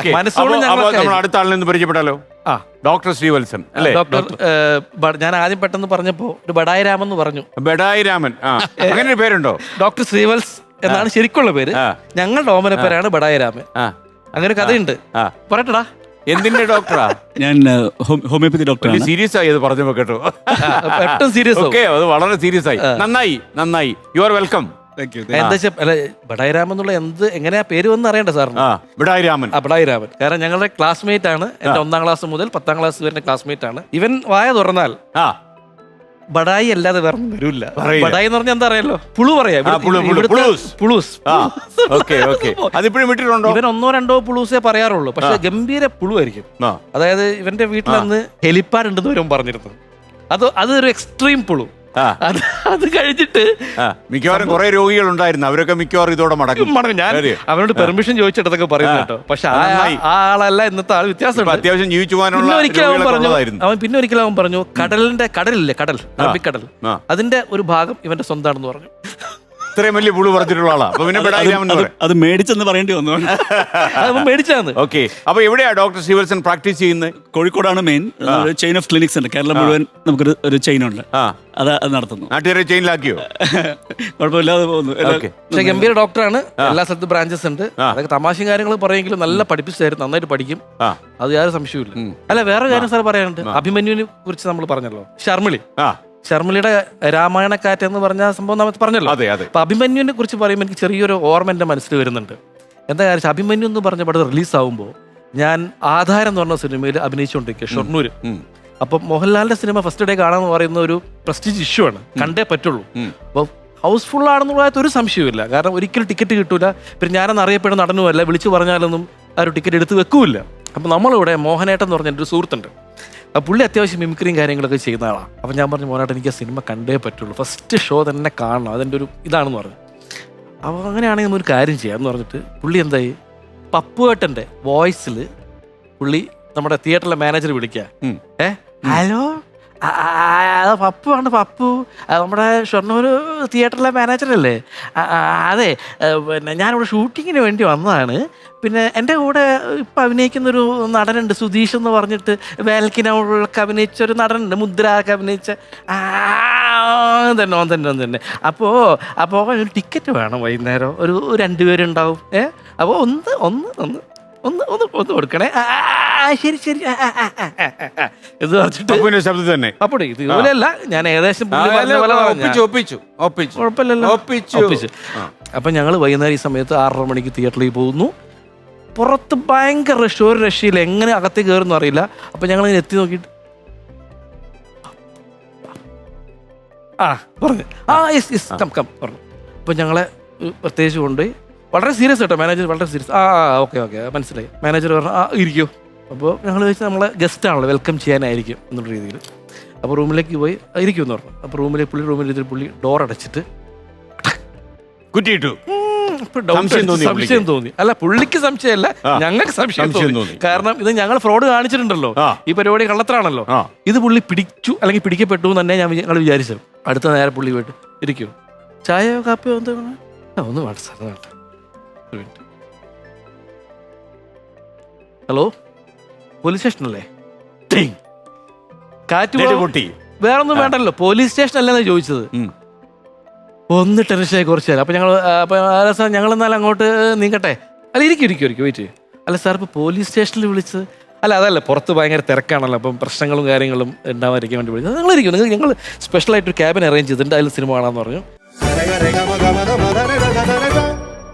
Okay. മനസ്സോളം അപ്പോ- അപ്പോ നമ്മൾ അടുത്ത ആളിൽ നിന്ന് പരിചയപ്പെട്ടാലോ? ആ. ഡോക്ടർ ശ്രീവത്സൻ അല്ലേ? ഡോക്ടർ ഏഹ്, ബ- ഞാൻ ആദ്യം പെട്ടെന്ന് പറഞ്ഞപ്പോ ഒരു ബഡായി എന്ന് പറഞ്ഞു. ബഡായി രാമൻ അങ്ങനെ ഒരു പേരുണ്ടോ? ഡോക്ടർ ശ്രീവത്സ് എന്നാണ് ശരിക്കുള്ള പേര്. ഞങ്ങളുടെ ഓമന പേരാണ് ബഡായി രാമൻ. ആ. അങ്ങനെ ഒരു കഥയുണ്ട്. പറയട്ടടാ. എന്തിന്റെ ഡോക്ടറാ? ഞാൻ ഹോമിയോപ്പതി ഡോക്ടർ സീരിയസ് ആയി അത് പറഞ്ഞു കേട്ടോ. പെട്ടെന്ന് സീരിയസ് ഓക്കെ അത് വളരെ സീരിയസ് ആയി. നന്നായി നന്നായി. യു ആർ വെൽക്കം എന്താ അല്ല ബഡായി രാമൻ എന്നുള്ള എന്ത് എങ്ങനെയാ പേര് വന്ന് അറിയണ്ട സാറിന്? ആ രാമൻ ആ ബഡായി രാമൻ കാരണം ഞങ്ങളുടെ ക്ലാസ്മേറ്റ് ആണ് എന്റെ ഒന്നാം ക്ലാസ് മുതൽ പത്താം ക്ലാസ് വരെ ക്ലാസ്മേറ്റ് ആണ്. ഇവൻ വായ തുറന്നാൽ ആ. ബഡായി അല്ലാതെ വേറെ ഒന്നും വരില്ല പറയില്ല. ബഡായി എന്ന് പറഞ്ഞാൽ എന്താ അറിയാലോ? പുളു പറയാ. ആ, പുളു, പുളു, ഇവിടുത്തെ പുളൂസ്. പുളൂസ്. ആ ഓക്കെ ഓക്കെ. അതിപ്പോഴും വിട്ടിട്ടുണ്ടോ ഇവൻ ഒന്നോ രണ്ടോ പുളൂസേ പറയാറുള്ളൂ. പക്ഷെ ഗംഭീര പുളു ആയിരിക്കും ആ. അതായത് ഇവന്റെ വീട്ടിൽ അന്ന് ഹെലിപ്പാഡ് ഉണ്ടെന്ന് വരും പറഞ്ഞിരുന്നു. അത് അതൊരു എക്സ്ട്രീം പുളു. അത് അത് കഴിഞ്ഞിട്ട് മിക്കവാറും കുറെ രോഗികൾ ഉണ്ടായിരുന്നു അവരൊക്കെ മിക്കവാറും ഇതോടെ മടക്കും മടങ്ങും. ഞാൻ അവരോട് അവനോട് പെർമിഷൻ ചോദിച്ചിട്ടതൊക്കെ പറയുന്നു കേട്ടോ. പക്ഷെ ആ ആളല്ല ഇന്നത്തെ ആൾ വ്യത്യാസം അത്യാവശ്യം ജീവിച്ചു പോകാനുള്ള ഒരിക്കലും അവൻ പറഞ്ഞു അവൻ പിന്നെ ഒരിക്കലും അവൻ പറഞ്ഞു കടലിന്റെ കടലില്ലേ കടൽ അറബിക്കടൽ. അതിന്റെ ഒരു ഭാഗം ഇവന്റെ സ്വന്തമാണെന്ന് പറഞ്ഞു. ഇത്രയും വലിയ പുളു പറഞ്ഞിട്ടുള്ള ആളാ. അപ്പൊ പിന്നെ അത് മേടിച്ചെന്ന് പറയേണ്ടി വന്നു അത് മേടിച്ചാന്ന് ഓക്കെ. അപ്പൊ എവിടെയാ ഡോക്ടർ ശ്രീവത്സൻ പ്രാക്ടീസ് ചെയ്യുന്നത്? കോഴിക്കോടാണ് മെയിൻ ചെയിൻ ഓഫ് ക്ലിനിക്സ് ഉണ്ട്. കേരളം മുഴുവൻ നമുക്കൊരു ഒരു ചെയിൻ ഉണ്ട്. ആ. അത് അത് നടത്തുന്നു. നാട്ടുകാരെ ചെയിനിലാക്കിയോ കുഴപ്പമില്ലാതെ പോകുന്നു. എല്ലാ- ഓക്കെ. പക്ഷെ ഗംഭീര ഡോക്ടറാണ്. എല്ലാ സ്ഥലത്തും ബ്രാഞ്ചസ് ഉണ്ട്. അതൊക്കെ തമാശയും കാര്യങ്ങളും പറയുമെങ്കിലും നല്ല പഠിപ്പിച്ചു തരും നന്നായിട്ട് പഠിക്കും. ആ. അത് യാതൊരു ഇല്ല അല്ല വേറെ കാര്യം സാർ പറയാനുണ്ട്. അഭിമന്യുവിനെ കുറിച്ച് നമ്മൾ പറഞ്ഞല്ലോ. ഷർമിളി. ആ. ഷർമിളിയുടെ രാമായണക്കാറ്റ് എന്ന് പറഞ്ഞ സംഭവം നമ്മൾ പറഞ്ഞല്ലോ. അതെ അതെ. അപ്പൊ അഭിമന്യുവിനെ കുറിച്ച് പറയുമ്പോൾ എനിക്ക് ചെറിയൊരു ഓർമ്മ എന്റെ മനസ്സിൽ വരുന്നുണ്ട്. എന്താ കാര്യം? അഭിമന്യു എന്ന് പറഞ്ഞ പടം റിലീസ് ആവുമ്പോൾ ഞാൻ ആധാരം എന്ന് പറഞ്ഞ സിനിമയിൽ അഭിനയിച്ചുകൊണ്ടിരിക്കുക ഷൊർണൂര്. അപ്പൊ മോഹൻലാലിന്റെ സിനിമ ഫസ്റ്റ് ഡേ കാണാന്ന് പറയുന്ന ഒരു പ്രസ്റ്റീജ് ഇഷ്യൂ ആണ്. കണ്ടേ പറ്റുള്ളൂ. അപ്പൊ അപ്പോൾ ഹൗസ്ഫുൾ ആണെന്നുള്ളതായിട്ട് ഒരു സംശയമില്ല കാരണം ഒരിക്കലും ടിക്കറ്റ് കിട്ടൂല. പിന്നെ ഞാനെന്ന് അറിയപ്പെടുന്ന നടനുമല്ല വിളിച്ചു പറഞ്ഞാലൊന്നും ആ ഒരു ടിക്കറ്റ് എടുത്ത് വെക്കൂല അപ്പം നമ്മളിവിടെ മോഹനേട്ടൻ എന്ന് പറഞ്ഞ എന്റെ ഒരു സുഹൃത്തുണ്ട്. പുള്ളി അത്യാവശ്യം മിമിക്രിയും കാര്യങ്ങളൊക്കെ ചെയ്യുന്ന ആളാണ് അപ്പം ഞാൻ പറഞ്ഞു മോനായിട്ട് എനിക്ക് ആ സിനിമ കണ്ടേ പറ്റുള്ളൂ. ഫസ്റ്റ് ഷോ തന്നെ കാണണം. അതെന്റെ ഒരു ഇതാണെന്ന് പറഞ്ഞു. അപ്പോൾ അങ്ങനെയാണെങ്കിൽ നമ്മൾ ഒരു കാര്യം ചെയ്യാം എന്ന് പറഞ്ഞിട്ട് പുള്ളി എന്തായി? പപ്പുവേട്ടന്റെ വോയിസിൽ പുള്ളി നമ്മുടെ തിയേറ്ററിലെ മാനേജർ വിളിക്കുക. ഏ? ഹലോ അത് പപ്പു ആണ് പപ്പു. നമ്മുടെ ഷൊർണൂർ തിയേറ്ററിലെ മാനേജറല്ലേ? അതെ. പിന്നെ ഞാനിവിടെ ഷൂട്ടിങ്ങിന് വേണ്ടി വന്നതാണ്. പിന്നെ എന്റെ കൂടെ ഇപ്പം അഭിനയിക്കുന്നൊരു നടനുണ്ട് സുധീഷ് എന്ന് പറഞ്ഞിട്ട് വേൽക്കിനൊക്കെ അഭിനയിച്ച ഒരു നടനുണ്ട് മുദ്ര ഒക്കെ അഭിനയിച്ച തന്നെ ഓൻ തന്നെ ഓൻ തന്നെ. അപ്പോൾ അപ്പോൾ ഒരു ടിക്കറ്റ് വേണം വൈകുന്നേരം. ഒരു രണ്ടുപേരുണ്ടാവും. ഏ? അപ്പോൾ ഒന്ന് ഒന്ന് ഒന്ന് ഒന്ന് ഒന്ന് ഒന്ന് കൊടുക്കണേ. ശരി ശരി. ആ, ആ, ആ, ആ, ആ, ആ. ഇത് പറഞ്ഞിട്ട് പപ്പുവിന്റെ ശബ്ദം തന്നെ. അപ്പോൾ ഇത് ഇതുപോലെയല്ല ഞാൻ ഏകദേശം ആ, പുള്ളി പറഞ്ഞ അല്ല, പോലെ പറഞ്ഞ. ഒപ്പിച്ചു ഒപ്പിച്ചു ഒപ്പിച്ചു. കുഴപ്പമില്ലല്ലോ. ഒപ്പിച്ചു. ഒപ്പിച്ചു. അപ്പം ഞങ്ങൾ വൈകുന്നേരം ഈ സമയത്ത് ആറര മണിക്ക് തിയേറ്ററിൽ പോകുന്നു. പുറത്ത് ഭയങ്കര റഷ് ഒരു രക്ഷയില്ല. എങ്ങനെ അകത്ത് കയറുന്നു അറിയില്ല. അപ്പൊ ഞങ്ങൾ ഇങ്ങനെ എത്തി നോക്കിയിട്ട് ആ പറഞ്ഞു. ആ യെസ് യെസ് കം കം പറഞ്ഞു. അപ്പൊ ഞങ്ങളെ ഉം, പ്രത്യേകിച്ച് കൊണ്ടുപോയി വളരെ സീരിയസ് കേട്ടോ മാനേജർ വളരെ സീരിയസ് ആ ഓക്കെ ഓക്കെ മനസ്സിലായി. മാനേജർ പറഞ്ഞു ആ ഇരിക്കൂ. അപ്പോൾ ഞങ്ങൾ ചോദിച്ചാൽ നമ്മളെ ഗസ്റ്റ് ആണല്ലോ വെൽക്കം ചെയ്യാനായിരിക്കും എന്നുള്ള രീതിയിൽ. അപ്പോൾ റൂമിലേക്ക് പോയി ഇരിക്കും എന്ന് പറഞ്ഞു. അപ്പോൾ റൂമിലേക്ക് പുള്ളി റൂമിൽ ഇരുത്തി പുള്ളി ഡോർ അടച്ചിട്ട് കുറ്റിയിട്ടു. സംശയം തോന്നി അല്ല പുള്ളിക്ക് സംശയമല്ല. ഞങ്ങൾക്ക് സംശയം തോന്നി. തോന്നി. കാരണം ഇത് ഞങ്ങൾ ഫ്രോഡ് കാണിച്ചിട്ടുണ്ടല്ലോ. ഈ പരിപാടി കള്ളത്തരാണല്ലോ. ഇത് പുള്ളി പിടിച്ചു അല്ലെങ്കിൽ പിടിക്കപ്പെട്ടു എന്ന് തന്നെ ഞാൻ ഞങ്ങൾ വിചാരിച്ചു. അടുത്ത നേരെ പുള്ളി പോയിട്ട് ഇരിക്കും. ചായയോ കാപ്പിയോ എന്തോ ഒന്ന് വേണ്ട സാർ വേണ്ട. ഹലോ? പോലീസ് സ്റ്റേഷനല്ലേ? ടിങ്. കാറ്റ് വേറെ പൊട്ടി. വേറൊന്നും വേണ്ടല്ലോ പോലീസ് സ്റ്റേഷൻ അല്ലെന്നാ ചോദിച്ചത് ഒന്ന് ടെൻഷനായി കുറച്ച് നേരം. അപ്പം ഞങ്ങൾ അപ്പം അല്ല സാർ ഞങ്ങൾ എന്നാലും അങ്ങോട്ട് നീങ്ങട്ടെ? അല്ല ഇരിക്കും ഇരിക്കും ഇരിക്കും വെയിറ്റ്. അല്ല സാർ ഇപ്പൊ പോലീസ് സ്റ്റേഷനിൽ വിളിച്ച് അല്ല അതല്ല പുറത്ത് ഭയങ്കര തിരക്കാണല്ലോ അപ്പം പ്രശ്നങ്ങളും കാര്യങ്ങളും ഉണ്ടാവാതിരിക്കാൻ വേണ്ടി വിളിച്ചത്. നിങ്ങൾ ഇരിക്കും നിങ്ങൾ ഞങ്ങൾ സ്പെഷ്യലായിട്ട് ഒരു ക്യാബിൻ അറേഞ്ച് ചെയ്തിട്ടുണ്ട് അതിൽ സിനിമ കാണാമെന്ന് പറഞ്ഞു.